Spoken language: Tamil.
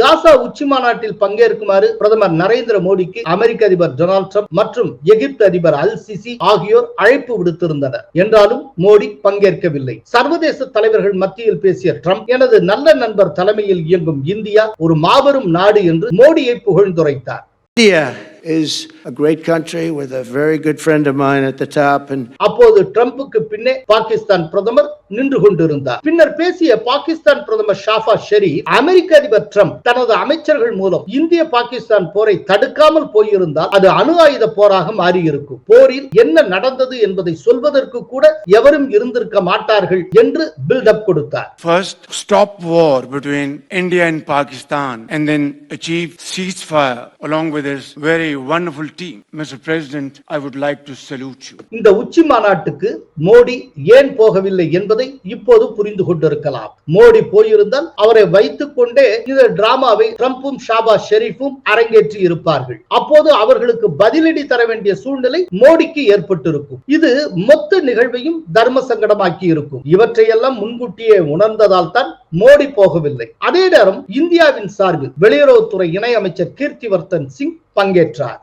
காசா உச்சி மாநாட்டில் பங்கேற்குமாறு பிரதமர் நரேந்திர மோடிக்கு அமெரிக்க அதிபர் டொனால்ட் ட்ரம்ப் மற்றும் எகிப்து அதிபர் அல் சிசி ஆகியோர் அழைப்பு விடுத்திருந்தனர். என்றாலும் மோடி பங்கேற்கவில்லை. சர்வதேச தலைவர்கள் மத்தியில் பேசிய ட்ரம்ப் எனது நல்ல நண்பர் தலைமையில் இயங்கும் இந்தியா ஒரு மாபெரும் நாடு என்று மோடியை புகழ்ந்துரைத்தார். India is a great country with a very good friend of mine at the top, and அப்போது ட்ரம்புக்கு பின்னே பாகிஸ்தான் பிரதமர் நின்று கொண்டிருந்தார். பின்னர் பேசிய பாகிஸ்தான் பிரதமர் ஷாஃபா ஷெரீப் அமெரிக்க அதிபர் ட்ரம்ப் தனது அமைச்சர்கள் மூலம் இந்திய பாகிஸ்தான் போரை தடுக்காமல் போயிருந்தால் அது அணு ஆயுத போராக மாறியிருக்கும். போரில் என்ன நடந்தது என்பதை சொல்வதற்கு கூட எவரும் இருந்திருக்க மாட்டார்கள் என்று பில்டப் கொடுத்தார். First, stop war between India and Pakistan and then achieve ceasefire along with his very wonderful team. Mr. President, I would like to salute you. இந்த உச்சி மாநாட்டுக்கு மோடி ஏன் போகவில்லை என்பதை இப்போது புரிந்து கொண்டிருக்கலாம் மோடி போயிருந்தால் அவரை வைத்துக் கொண்டே இந்த டிராமாவை ட்ரம்பும் ஷாபா ஷெரீஃபும் அரங்கேற்றி இருப்பார்கள் அப்போது அவர்களுக்கு பதிலடி தர வேண்டிய சூழ்நிலை மோடிக்கு ஏற்பட்டிருக்கும் இது மொத்த நிகழ்வையும் தர்ம சங்கடமாக்கி இருக்கும் இவற்றையெல்லாம் முன்கூட்டியே உணர்ந்ததால் தான் மோடி போகவில்லை. அதே நேரம் இந்தியாவின் சார்பில் வெளியுறவுத்துறை இணையமைச்சர் கீர்த்திவர்தன் சிங் பங்கேற்றார்.